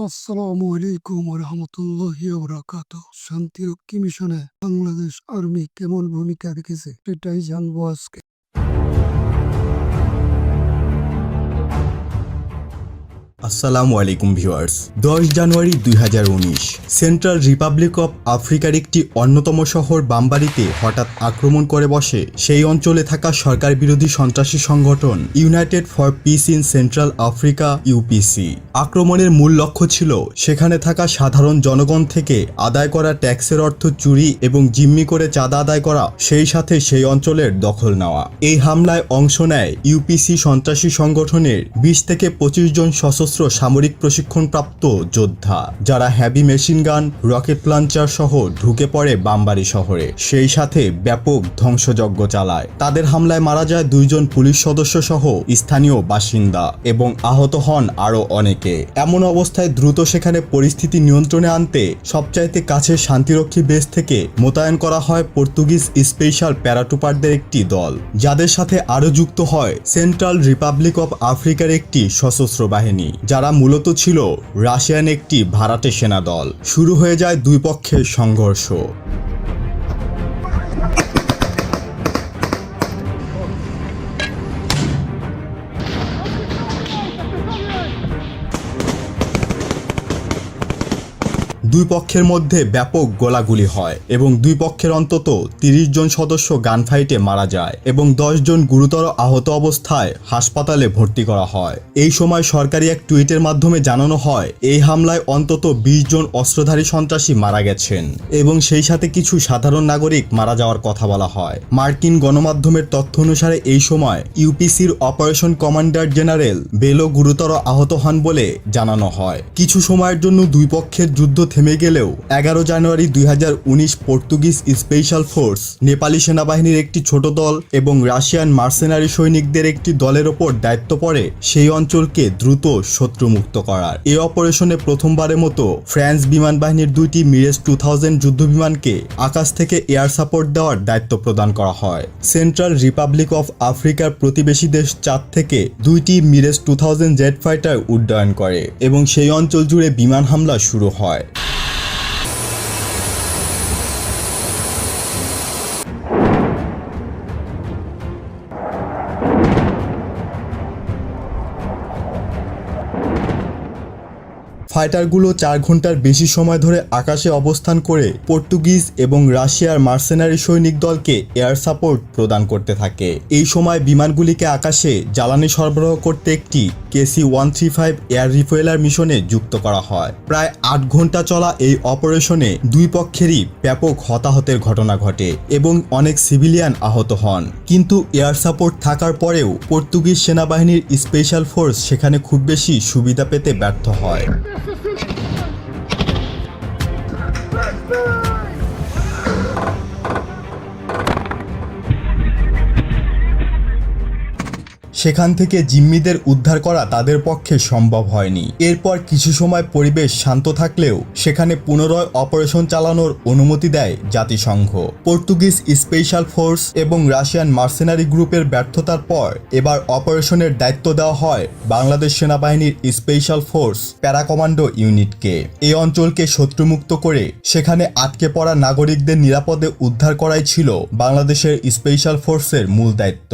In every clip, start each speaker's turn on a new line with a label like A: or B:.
A: আসসালামু আলাইকুম রহমতুল্লাহ বরাকাত শান্তিরক্ষী মিশনে বাংলাদেশ আর্মি কেমন ভূমিকা রেখেছে সেটাই জানব আজকে।
B: আসসালামু আলাইকুম ভিউয়ার্স। দশ জানুয়ারি দুই হাজার উনিশ, সেন্ট্রাল রিপাবলিক অফ আফ্রিকার একটি অন্যতম শহর বাম্বারিতে হঠাৎ আক্রমণ করে বসে সেই অঞ্চলে থাকা সরকার বিরোধী সন্ত্রাসী সংগঠন United for Peace in Central Africa, UPC. আক্রমণের মূল লক্ষ্য ছিল সেখানে থাকা সাধারণ জনগণ থেকে আদায় করা ট্যাক্সের অর্থ চুরি এবং জিম্মি করে চাঁদা আদায় করা, সেই সাথে সেই অঞ্চলের দখল নেওয়া। এই হামলায় অংশ নেয় ইউপিসি সন্ত্রাসী সংগঠনের বিশ থেকে পঁচিশ জন সশস্ত্র সামরিক প্রশিক্ষণপ্রাপ্ত যোদ্ধা, যারা heavy machine gun rocket launcher সহ ঢুকে পড়ে বাম্বারি শহরে। সেই সাথে ব্যাপক ধ্বংসযজ্ঞ চালায়। তাদের হামলায় মারা যায় দুইজন পুলিশ সদস্য সহ স্থানীয় বাসিন্দা এবং আহত হন আরও অনেকে। এমন অবস্থায় দ্রুত সেখানে পরিস্থিতি নিয়ন্ত্রণে আনতে সবচাইতে কাছে শান্তিরক্ষী বেস থেকে মোতায়েন করা হয় পর্তুগিজ স্পেশাল প্যারাটুপারদের একটি দল। যাদের সাথে আরও যুক্ত হয় সেন্ট্রাল রিপাবলিক অফ আফ্রিকার একটি সশস্ত্র বাহিনী। যারা মূলত ছিল রাশিয়ান একটি ভাড়াটে সেনা দল। শুরু হয়ে যায় দুই পক্ষের সংঘর্ষ। দুই পক্ষের মধ্যে ব্যাপক গোলাগুলি হয় এবং দুই পক্ষের অন্তত তিরিশ জন সদস্য গানফাইটে মারা যায় এবং দশ জন গুরুতর আহত অবস্থায় হাসপাতালে ভর্তি করা হয়। এই সময় সরকারি এক টুইটের মাধ্যমে জানানো হয়, এই হামলায় অন্তত বিশ জন অস্ত্রধারী সন্ত্রাসী মারা গেছেন এবং সেই সাথে কিছু সাধারণ নাগরিক মারা যাওয়ার কথা বলা হয়। মার্কিন গণমাধ্যমের তথ্য অনুসারে এই সময় ইউপিসির অপারেশন কমান্ডার জেনারেল বেলো গুরুতর আহত হন বলে জানানো হয়। কিছু সময়ের জন্য দুই পক্ষের যুদ্ধ থেমে গেলেও এগারো জানুয়ারি দুই হাজার উনিশ পর্তুগিজ স্পেশাল ফোর্স নেপালি সেনাবাহিনীর একটি ছোট দল এবং রাশিয়ান মার্সেনারি সৈনিকদের একটি দলের ওপর দায়িত্ব পড়ে সেই অঞ্চলকে দ্রুত শত্রুমুক্ত করার। এই অপারেশনে প্রথমবারের মতো ফ্রান্স বিমান বাহিনীর দুইটি মিরেজ টু থাউজেন্ড যুদ্ধ বিমানকে আকাশ থেকে এয়ার সাপোর্ট দেওয়ার দায়িত্ব প্রদান করা হয়। সেন্ট্রাল রিপাবলিক অফ আফ্রিকার প্রতিবেশী দেশ চাঁদ থেকে দুইটি Mirage two thousand jet fighter উড্ডয়ন করে এবং সেই অঞ্চল জুড়ে বিমান হামলা শুরু হয়। Thank ফাইটারগুলো চার ঘণ্টার বেশি সময় ধরে আকাশে অবস্থান করে পর্তুগিজ এবং রাশিয়ার মার্সেনারি সৈনিক দলকে এয়ার সাপোর্ট প্রদান করতে থাকে। এই সময় বিমানগুলিকে আকাশে জ্বালানি সরবরাহ করতে একটি KC one three five air refueler মিশনে যুক্ত করা হয়। প্রায় আট ঘণ্টা চলা এই অপারেশনে দুই পক্ষেরই ব্যাপক হতাহতের ঘটনা ঘটে এবং অনেক সিভিলিয়ান আহত হন। কিন্তু এয়ার সাপোর্ট থাকার পরেও পর্তুগিজ সেনাবাহিনীর স্পেশাল ফোর্স সেখানে খুব বেশি সুবিধা পেতে ব্যর্থ হয়। Boo! সেখান থেকে জিম্মিদের উদ্ধার করা তাদের পক্ষে সম্ভব হয়নি। এরপর কিছু সময় পরিবেশ শান্ত থাকলেও সেখানে পুনরায় অপারেশন চালানোর অনুমতি দেয় জাতিসংঘ। পর্তুগিজ স্পেশাল ফোর্স এবং রাশিয়ান মার্সেনারি গ্রুপের ব্যর্থতার পর এবার অপারেশনের দায়িত্ব দেওয়া হয় বাংলাদেশ সেনাবাহিনীর স্পেশাল ফোর্স প্যারা কমান্ডো ইউনিটকে। এই অঞ্চলকে শত্রুমুক্ত করে সেখানে আটকে পড়া নাগরিকদের নিরাপদে উদ্ধার করাই ছিল বাংলাদেশের স্পেশাল ফোর্সের মূল দায়িত্ব।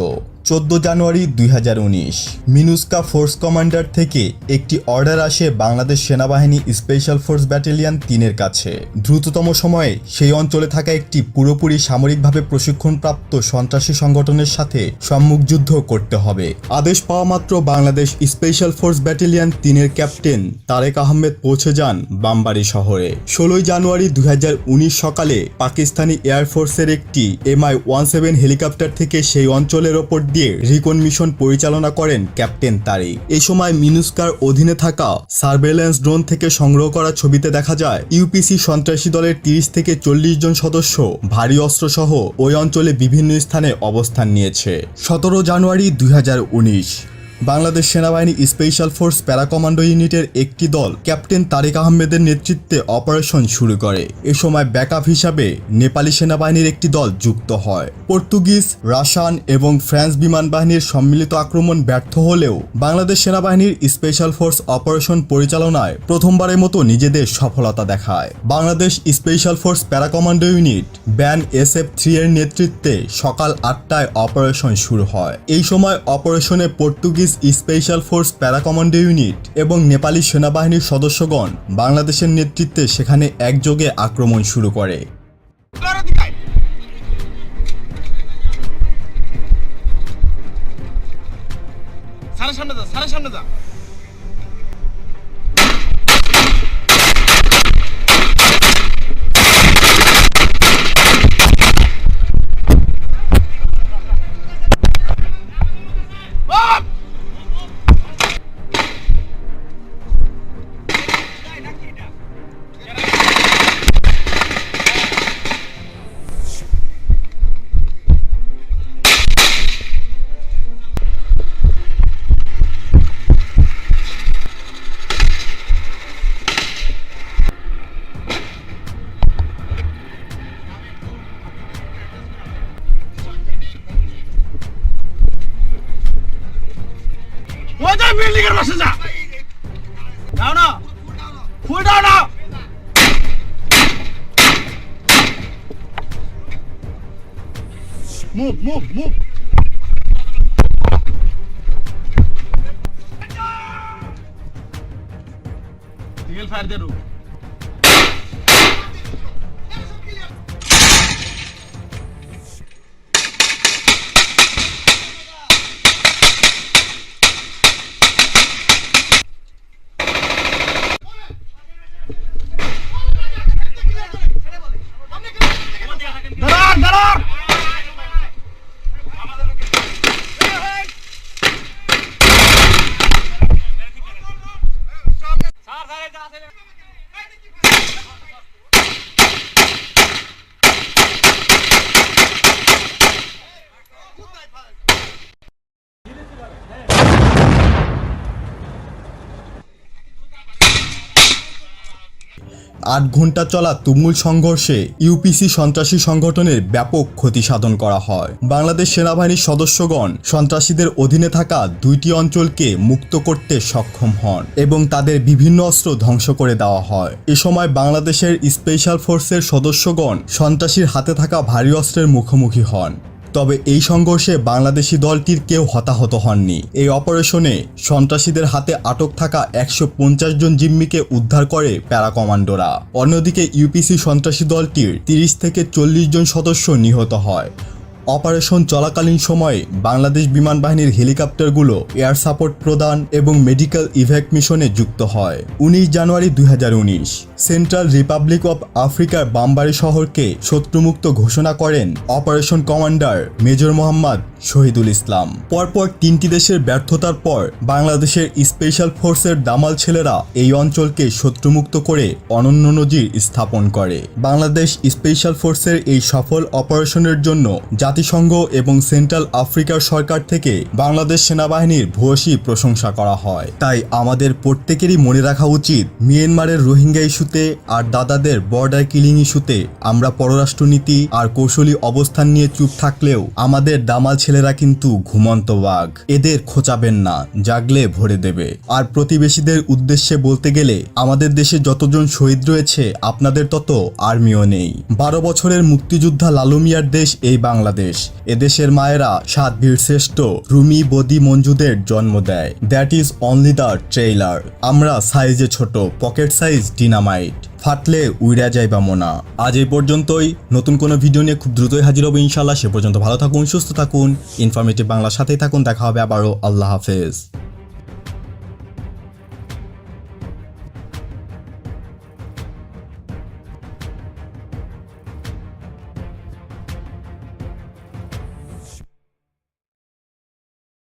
B: চোদ্দ জানুয়ারি দুই হাজার উনিশ। মিনুস্কা ফোর্স কমান্ডার থেকে একটি অর্ডার আসে বাংলাদেশ সেনাবাহিনী স্পেশাল ফোর্স ব্যাটালিয়ান তিনের কাছে। দ্রুততম সময়ে সেই অঞ্চলে থাকা একটি পুরোপুরি সামরিকভাবে প্রশিক্ষণপ্রাপ্ত সন্ত্রাসী সংগঠনের সাথে সম্মুখ যুদ্ধ করতে হবে। আদেশ পাওয়া মাত্র বাংলাদেশ স্পেশাল ফোর্স ব্যাটালিয়ন তিনের ক্যাপ্টেন তারেক আহমেদ পৌঁছে যান বাম্বারি শহরে। ষোলোই জানুয়ারি দুই হাজার উনিশ সকালে পাকিস্তানি এয়ারফোর্সের একটি এমআই ওয়ান সেভেন হেলিকপ্টার থেকে সেই অঞ্চলের ওপর দিয়ে রিকন মিশন পরিচালনা করেন ক্যাপ্টেন তারিক। এ সময় মিনুস্কার অধীনে থাকা সার্ভেলেন্স ড্রোন থেকে সংগ্রহ করা ছবিতে দেখা যায়, ইউপিসি সন্ত্রাসী দলের তিরিশ থেকে চল্লিশ জন সদস্য, ভারী অস্ত্র সহ ওই অঞ্চলে বিভিন্ন স্থানে অবস্থান নিয়েছে। সতেরো জানুয়ারি দুই হাজার উনিশ বাংলাদেশ সেনাবাহিনী স্পেশাল ফোর্স প্যারা কমান্ডো ইউনিটের একটি দল ক্যাপ্টেন তারেক আহমেদের নেতৃত্বে অপারেশন শুরু করে। এ সময় ব্যাকআপ হিসাবে নেপালি সেনাবাহিনীর একটি দল যুক্ত হয়। পর্তুগিজ, রাশান এবং ফ্রান্স বিমান বাহিনীর সম্মিলিত আক্রমণ ব্যর্থ হলেও বাংলাদেশ সেনাবাহিনীর স্পেশাল ফোর্স অপারেশন পরিচালনায় প্রথমবারের মতো নিজেদের সফলতা দেখায়। Bangladesh special force para commando unit, BAN S F three এর নেতৃত্বে সকাল আটটায় অপারেশন শুরু হয়। এই সময় অপারেশনে Portuguese special force para commando unit এবং নেপালি সেনাবাহিনীর সদস্যগণ বাংলাদেশের নেতৃত্বে সেখানে একযোগে আক্রমণ শুরু করে।
C: সামনে যা সামনে যা। যে বিল্ডিং এর পাশে যা। দাও না। ফুল দাও না। মুভ মুভ মুভ ফায়ার দে
B: আট ঘণ্টা চলা তুমুল সংঘর্ষে ইউপিসি সন্ত্রাসী সংগঠনের ব্যাপক ক্ষতি সাধন করা হয়। বাংলাদেশ সেনাবাহিনীর সদস্যগণ সন্ত্রাসীদের অধীনে থাকা দুইটি অঞ্চলকে মুক্ত করতে সক্ষম হন এবং তাদের বিভিন্ন অস্ত্র ধ্বংস করে দেওয়া হয়। এ সময় বাংলাদেশের স্পেশাল ফোর্সের সদস্যগণ সন্ত্রাসীর হাতে থাকা ভারী অস্ত্রের মুখোমুখি হন। তবে এই সংঘর্ষে বাংলাদেশি দলটির কেউ হতাহত হননি। এই অপারেশনে সন্ত্রাসীদের হাতে আটক থাকা একশো পঞ্চাশ জন জিম্মিকে উদ্ধার করে প্যারা কমান্ডোরা অন্যদিকে ইউপিসি সন্ত্রাসী দলটির তিরিশ থেকে চল্লিশ জন সদস্য নিহত হয়। অপারেশন চলাকালীন সময়ে বাংলাদেশ বিমান বাহিনীর হেলিকপ্টারগুলো এয়ার সাপোর্ট প্রদান এবং মেডিকেল ইভ্যাক মিশনে যুক্ত হয়। উনিশ জানুয়ারি দু হাজার উনিশ, সেন্ট্রাল রিপাবলিক অব আফ্রিকার বাম্বারি শহরকে শত্রুমুক্ত ঘোষণা করেন operation commander major Mohammad Shahidul Islam. পরপর তিনটি দেশের ব্যর্থতার পর বাংলাদেশের স্পেশাল ফোর্সের দামাল ছেলেরা এই অঞ্চলকে শত্রুমুক্ত করে অনন্য নজির স্থাপন করে। বাংলাদেশ স্পেশাল ফোর্সের এই সফল অপারেশনের জন্য জাতিসংঘ এবং সেন্ট্রাল আফ্রিকার সরকার থেকে বাংলাদেশ সেনাবাহিনীর ভূয়সী প্রশংসা করা হয়। তাই আমাদের প্রত্যেকেরই মনে রাখা উচিত, মিয়ানমারের রোহিঙ্গা ইস্যুতে আর দাদাদের বর্ডার কিলিং ইস্যুতে আমরা পররাষ্ট্রনীতি আর কৌশলী অবস্থান নিয়ে চুপ থাকলেও আমাদের দামাল ছেলেরা কিন্তু ঘুমন্ত বাঘ। এদের খোঁচাবেন না, জাগলে ভরে দেবে। আর প্রতিবেশীদের উদ্দেশ্যে বলতে গেলে, আমাদের দেশে যতজন শহীদ রয়েছে, আপনাদের তত আর্মিও নেই। বারো বছরের মুক্তিযোদ্ধা লালু মিয়ার দেশ এই বাংলাদেশ। এদেশের মায়েরা সাত বীর শ্রেষ্ঠ, রুমি বদি মঞ্জুদের জন্ম দেয়। That is only the trailer আমরা সাইজে ছোট পকেট সাইজ ডিনামাইট ফাটলে উইরা যাইবা মোনা। আজ এই পর্যন্তই। নতুন কোনো ভিডিও নিয়ে খুব দ্রুতই হাজির হব ইনশাল্লাহ সে পর্যন্ত ভালো থাকুন, সুস্থ থাকুন, ইনফরমেটিভ বাংলার সাথেই থাকুন। দেখা হবে আবারও। আল্লাহ হাফেজ।